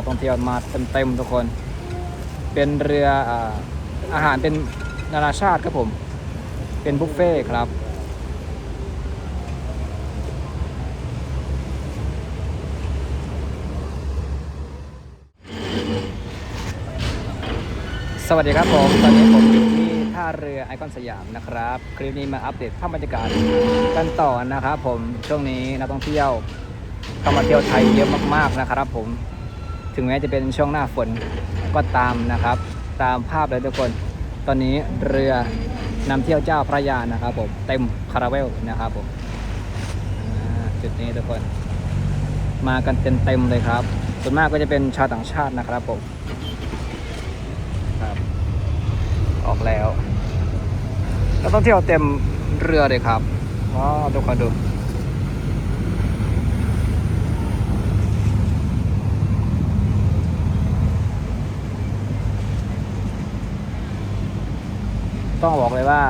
นักท่องเที่ยวมาเต็มๆทุกคน เป็นเรืออาหารเป็นนานาชาติครับผม เป็นบุฟเฟ่ต์ครับสวัสดีครับผม ตอนนี้ผมอยู่ที่ท่าเรือไอคอนสยามนะครับ คลิปนี้มาอัปเดตภาพบรรยากาศกันต่อนะครับผมช่วงนี้นักท่องเที่ยวเข้ามาเที่ยวไทยเยอะมากๆนะครับผม ถึงแม้จะเป็นช่วงหน้าฝนก็ตามนะครับ ตามภาพเลยทุกคน ตอนนี้เรือนำเที่ยวเจ้าพระยานะครับผมเต็มคาราเวลนะครับผมจุดนี้ทุกคน มากันเต็มๆเลยครับส่วนมากก็จะเป็นชาวต่างชาตินะครับผมครับ ออกแล้วนักท่องเที่ยวเต็มเรือเลยครับว้าวทุกคนดู ต้องบอกเลยว่า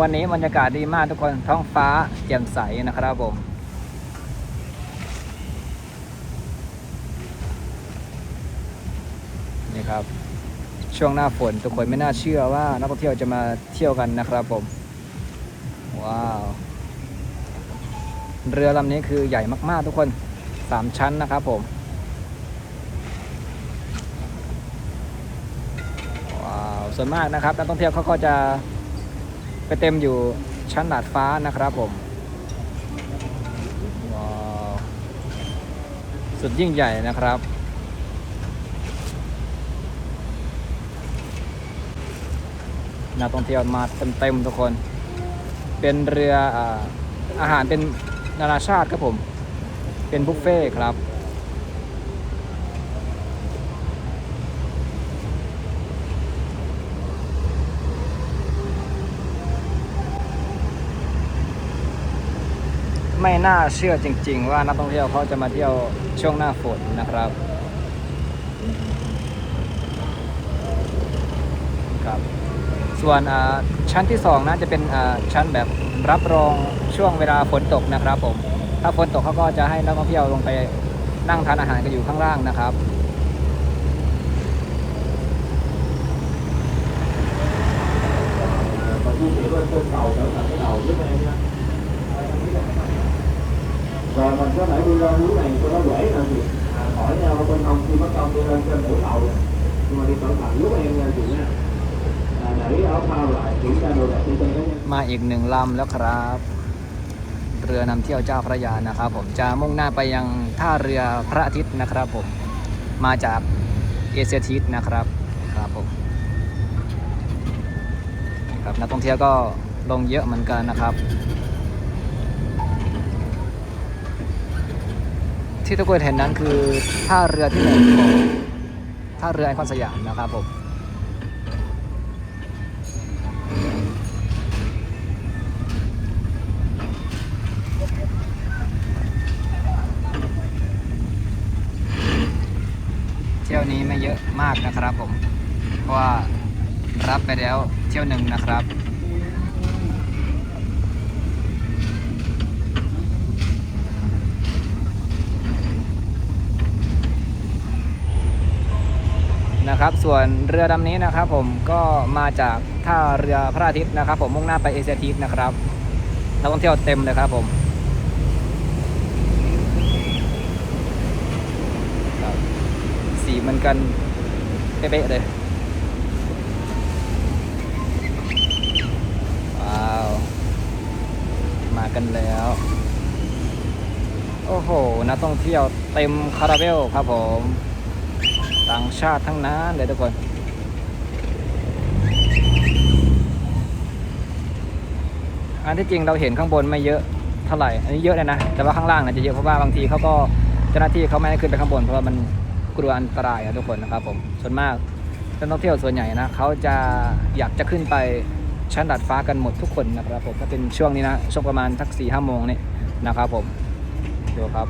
วันนี้บรรยากาศดีมากทุกคนท้องฟ้าแจ่มใสนะครับผมนี่ครับ ช่วงหน้าฝนทุกคนไม่น่าเชื่อว่านักท่องเที่ยวจะมาเที่ยวกันนะครับผม ว้าว เรือลำนี้คือใหญ่มากๆทุกคนสามชั้นนะครับผม ว้าว ส่วนมากนะครับนักท่องเที่ยวเขาก็จะไปเต็มอยู่ชั้นดาดฟ้านะครับผมสุดยิ่งใหญ่นะครับ นักท่องเที่ยวมาเต็มๆทุกคน เป็นเรืออาอาหารเป็นนานาชาติครับผม เป็นบุฟเฟ่ต์ครับ ไม่น่าเชื่อจริง ๆ ว่านักท่องเที่ยวเขาจะมาเที่ยวช่วงหน้าฝนนะครับครับ ส่วนชั้นที่2นะจะเป็นชั้นแบบรับรองช่วงเวลาฝนตกนะครับผม ถ้าฝนตกเขาก็จะให้นักท่องเที่ยวลงไปนั่งทานอาหารกันอยู่ข้างล่างนะครับ và di chuyển lên trên cầu trở thành cái đầu giúp em nha và mình có thể đi lên núi này cho nó dễ làm việc à, khỏi nhau bên hông khi mất công đi lên trên bụi lậu nhưng mà đi cẩn thận lúc em nha chị nha มาอีกหนึ่งลำแล้วครับ เรือนำเที่ยวเจ้าพระยานะครับ ผมจะมุ่งหน้าไปยังท่าเรือพระอาทิตย์นะครับ ผมมาจากเอเชียทิศนะครับครับผมครับนักท่องเที่ยวก็ลงเยอะเหมือนกันนะครับ ที่ทุกคนเห็นนั้นคือท่าเรือที่หนึ่งของท่าเรือไอคอนสยามนะครับผมเที่ยวนี้ไม่เยอะมากนะครับผม เพราะว่ารับไปแล้วเที่ยวหนึ่งนะครับ นะครับ ส่วนเรือลำนี้นะครับ ผมก็มาจากท่าเรือพระอาทิตย์นะครับ ผมมุ่งหน้าไปเอเชียทิสนะครับนักท่องเที่ยวเต็มเลยครับผมสีมันกันเป๊ะๆเลยว้าว มากันแล้ว โอ้โหนักท่องเที่ยวเต็มคาราเบลครับผม ต่างชาติทั้งนั้นเลยทุกคนอันที่จริงเราเห็นข้างบนไม่เยอะเท่าไหร่ อันนี้เยอะเลยนะ แต่ว่าข้างล่างน่าจะเยอะเพราะว่าบางทีเขาก็เจ้าหน้าที่เขาไม่ให้ขึ้นไปข้างบนเพราะว่ามันกลัวอันตรายอะทุกคนนะครับผมส่วนมากนักท่องเที่ยวส่วนใหญ่นะเขาจะอยากจะขึ้นไปชั้นดาดฟ้ากันหมดทุกคนนะครับผมก็เป็นช่วงนี้นะช่วงประมาณทักสี่ห้าโมงนี่นะครับผมดูครับ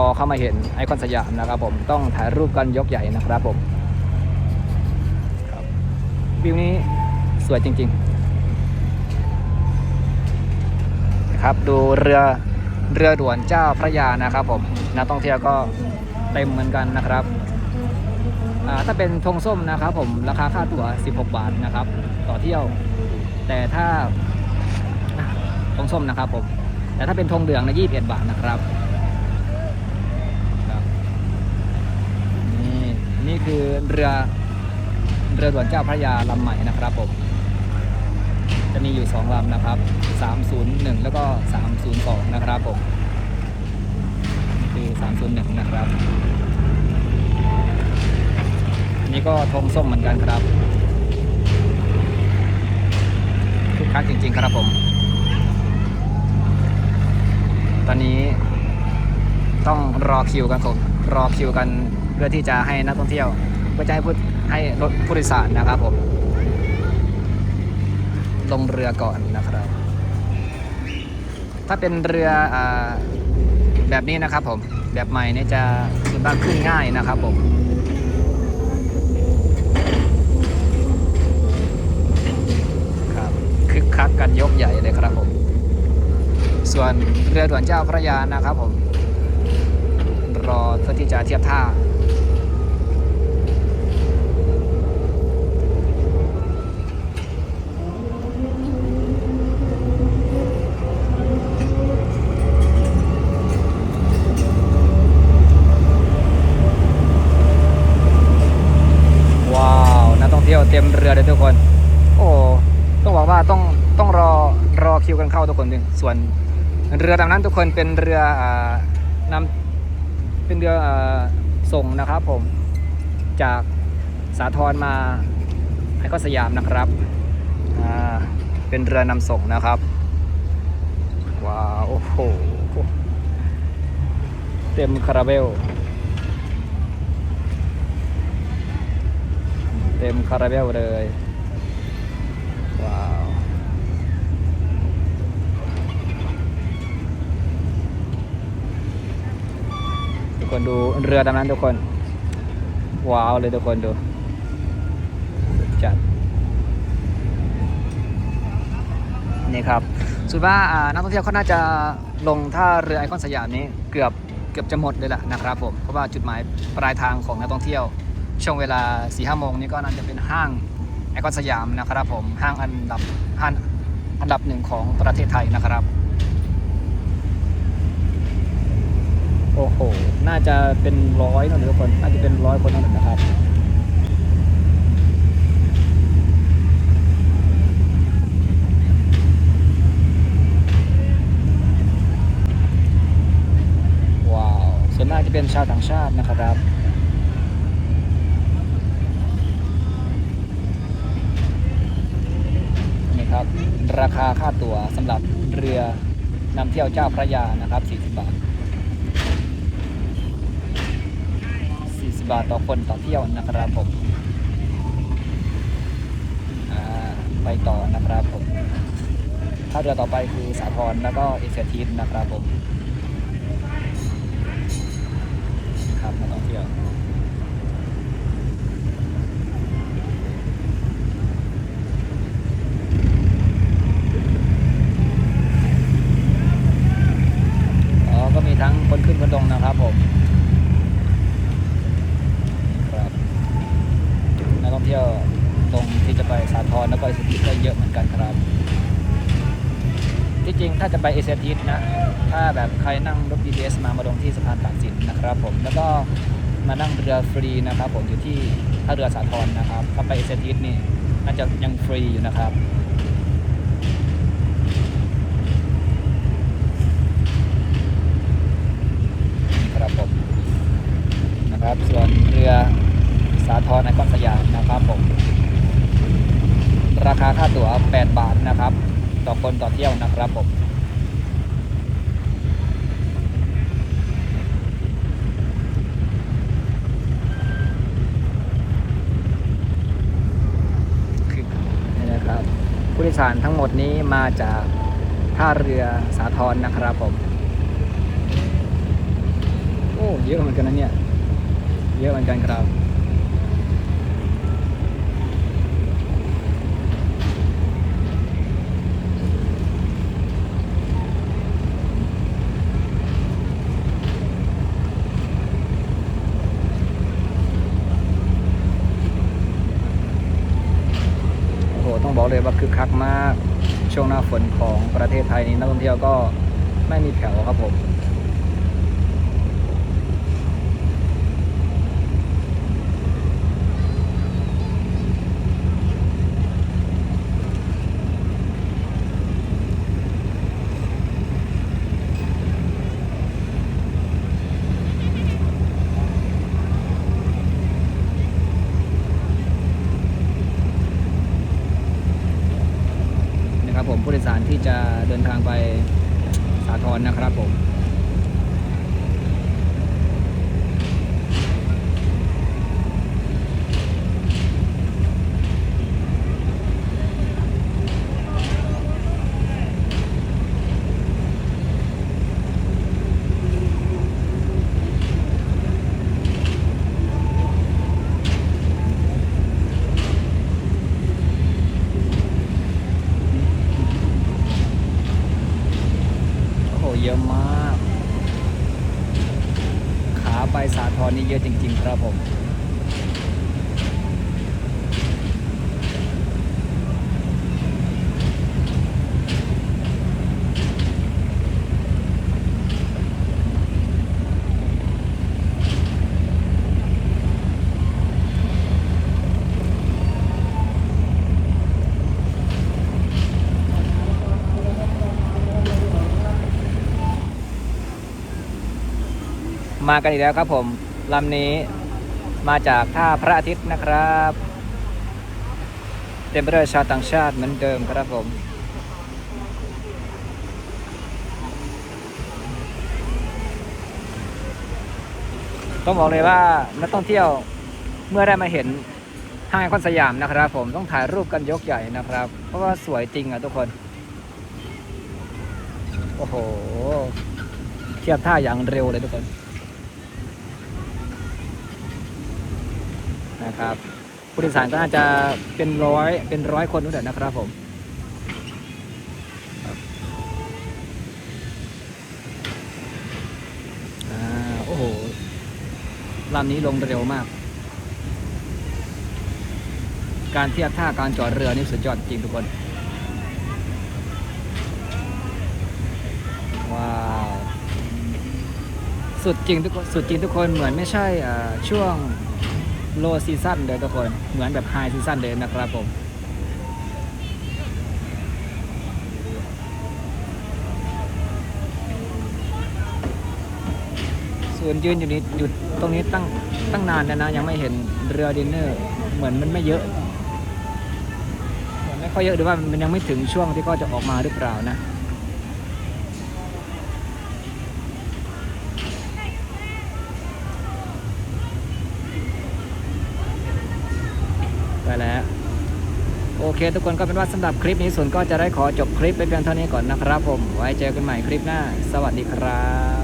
อเข้ามาเห็นไอคอนสยามนะครับผมต้องถ่ายรูปกันยกใหญ่นะครับผมครับวิวนี้สวยจริงๆนะครับดูเรือเรือด่วนเจ้าพระยานะครับผมนักท่องเที่ยวก็เต็มเหมือนกันนะครับถ้าเป็นธงส้มนะครับผมราคาค่าตั๋ว 16 บาทนะครับ ต่อเที่ยว แต่ถ้าธงส้มนะครับผมแต่ถ้าเป็นธงเหลืองนะ21 บาทนะครับ นี่คือเรือเรือด่วนเจ้าพระยาลำใหม่นะครับผม จะมีอยู่2ลำนะครับ 301 แล้วก็ 302 นะครับผมนี่คือ 301 นะครับนนี่ก็ธงส้มเหมือนกันครับคึกคักจริง ๆ ครับผม ตอนนี้ต้องรอคิวกันผมรอคิวกัน เพื่อที่จะให้นักท่องเที่ยวเพื่อจะให้ผู้ให้รถผู้โดยสารนะครับผมลงเรือก่อนนะครับ ถ้าเป็นเรืออแบบนี้นะครับผมแบบใหม่เนี่ยจะส่วนมากขึ้นง่ายนะครับผมครับคึกคักกันยกใหญ่เลยครับผม ส่วนเรือด่วนเจ้าพระยานะครับผมรอเพื่อที่จะเทียบท่า ว้าวนักท่องเที่ยว เลยทุกคน โอ้ต้องบอกว่าต้องต้องรอรอคิวกันเข้าทุกคนจริงส่วนเรือลำนั้นทุกคนเป็นเรืออ่านำเป็นเรืออส่งนะครับผมจากสาทรมาไอคอนสยามนะครับเป็นเรือนำส่งนะครับว้าวโอ้โหเต็มคาราเบล ต็มคาราเบลเลย ว้าว ทุกคนดูเรือดำนั้นทุกคน ว้าวเลยทุกคนดู จัด นี่ครับสุดว่าอ่านักท่องเที่ยวเขาน่าจะลงท่าเรือไอคอนสยามนี้เกือบเกือบจะหมดเลยแหละนะครับผม เพราะว่าจุดหมายปลายทางของนักท่องเที่ยว ช่วงเวลา4ี่ห้าโมงนี้ก็น่าจะเป็นห้างไอคอนสยามนะครับผมห้างอันดับห้างอันดับหนึ่งของประเทศไทยนะครับ โอ้โห น่าจะเป็นร้อยนะทุกคน น่าจะเป็นร้อยคนนั่นนะครับว้าวส่วนมากจะเป็นชาวต่างชาตินะครับ นี่ค ราคาค่าตั๋วสำหรับเรือนำเที่ยวเจ้าพระยานะครับ 40 บาท 40 บาทต่อคนต่อเที่ยวนะครับผมไปต่อนะครับผมถ้าเรือต่อไปคือสาทรแล้วก็เอเชียทีนนะครับผมครับนักท่องเที่ยว อ๋อ ก็มีทั้งคนขึ้นคนลงนะครับผม ครับ นักท่องเที่ยวตรงที่จะไปสาทรแล้วก็อิสติก็เยอะเหมือนกันครับ ที่จริง ถ้าจะไปเอเชียทีสนะ ถ้าแบบใครนั่งรถ BTS มามาลงที่สะพานตากสินนะครับผม แล้วก็มานั่งเรือฟรีนะครับผมอยู่ที่ท่าเรือสาทรนะครับ ถ้าไปเอเชียทีสนี่น่าจะยังฟรีอยู่นะครับนี่ครับผมนะครับส่วนเรือสาทรไอคอนสยามนะครับผม ราคาค่าตั๋ว 8 บาทนะครับ ต่อคนต่อเที่ยวนะครับผม คือนี่นะครับ ผู้โดยสารทั้งหมดนี้มาจากท่าเรือสาทรนะครับผม โอ้ เยอะเหมือนกันนะเนี่ย เยอะเหมือนกันครับ อกเลยว่าคึกคักมาก ช่วงหน้าฝนของประเทศไทยนี้นักท่องเที่ยวก็ไม่มีแผ่วครับผม ดินทางไปสาทรนะครับผม โอ้โห เยอะมาก ขาไปสาทรนี่เยอะจริง ๆ ครับผมมากันอีกแล้วครับผม ลำนี้มาจากท่าพระอาทิตย์นะครับ เต็มไปด้วยชาวต่างชาติเหมือนเดิมครับผมต้องบอกเลยว่านักท่องเที่ยวเมื่อได้มาเห็นห้างไอคอนสยามนะครับ ผมต้องถ่ายรูปกันยกใหญ่นะครับ เพราะว่าสวยจริงอะทุกคน โอ้โห เทียบท่าอย่างเร็วเลยทุกคน นะครับผู้โดยสารก็น่าจะเป็นร้อยเป็นร้อยคนนู่นแหละนะครับผมอ่าโอ้โหลำนี้ลงเร็วมาก การเทียบท่าการจอดเรือนี่สุดยอดจริงทุกคน ว้าว สุดจริงทุกคน สุดจริงทุกคนเหมือนไม่ใช่ช่วง โลซีซั่นเลยทุกคน เหมือนแบบไฮซีซั่นเลยนะครับผมส่วนยืนอยู่นี่หยุดตรงนี้ตั้งตั้งนานแล้วนะ ยังไม่เห็นเรือดินเนอร์ เหมือนมันไม่เยอะเหมือนไม่ค่อยเยอะหรือว่ามันยังไม่ถึงช่วงที่ก็จะออกมาหรือเปล่านะ ไปแล้ว โอ เคทุกคนก็เป็นว่าสำหรับคลิปนี้ส่วนก็จะได้ขอจบคลิปไปเพียงเท่านี้ก่อนนะครับผม ไว้เจอกันใหม่คลิปหน้า สวัสดีครับ